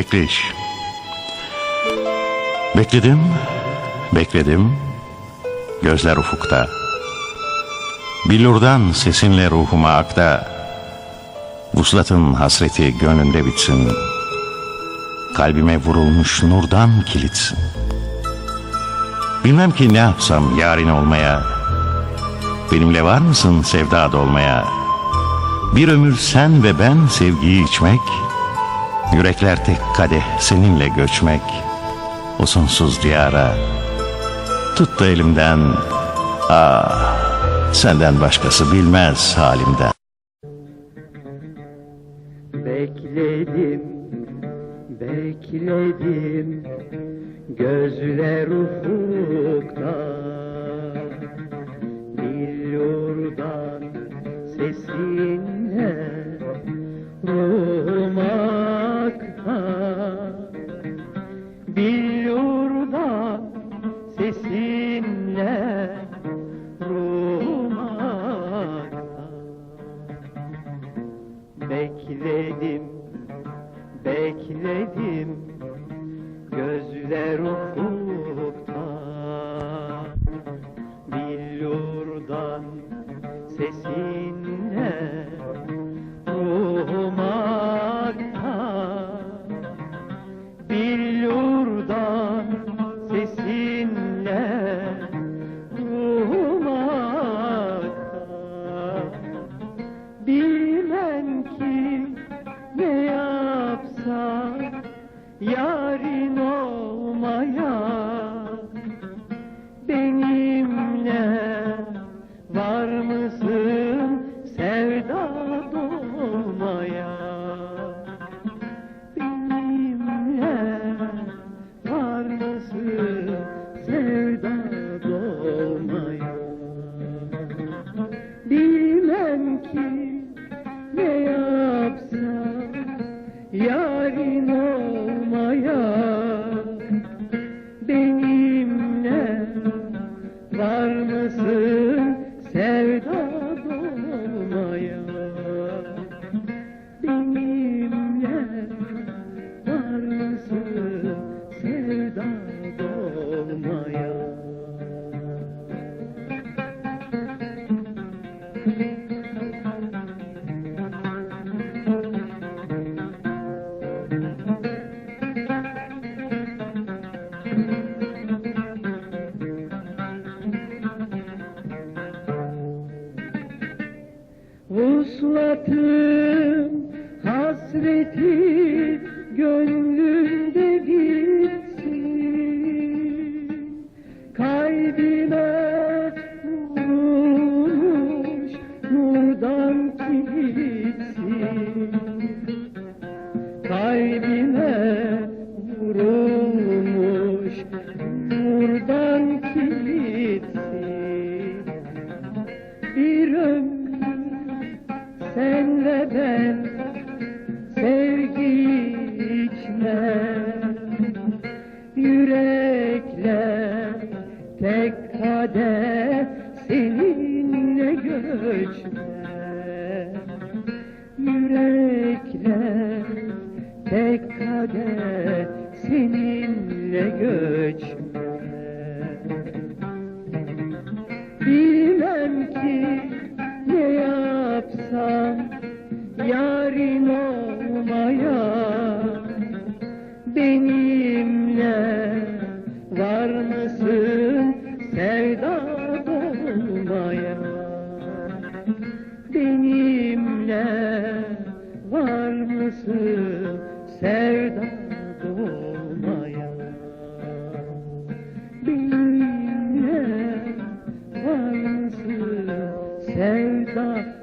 Bekleyiş. Bekledim, bekledim. Gözler ufukta. Billurdan sesinle ruhuma akta. Vuslatın hasreti gönlünde bitsin. Kalbime vurulmuş nurdan kilitsin. Bilmem ki ne yapsam yarın olmaya. Benimle var mısın sevda dolmaya? Bir ömür sen ve ben sevgiyi içmek. Yürekler tek kadeh seninle göçmek. O sonsuz diyara. Tut da elimden. Ah, senden başkası bilmez halimden. Bekledim, bekledim Gözler ufukta Billurdan sesinle Bekledim, bekledim. Gözler ufukta yarın olmaya benimle var mısın? Sevda dolmaya benimle var mısın? Sevda Yes, sir. Vuslatım hasreti gönlümde bitsin Kalbime vurmuş nurdan kilitsin Kalbime senle ben sevgi içmem Yürekler tek kadeh seninle göçmem Yürekler tek kadeh seninle göçmem yarın olmaya benimle var mısın? Sevda olmaya benimle var mısın? Sevda olmaya benimle var mısın? Sevda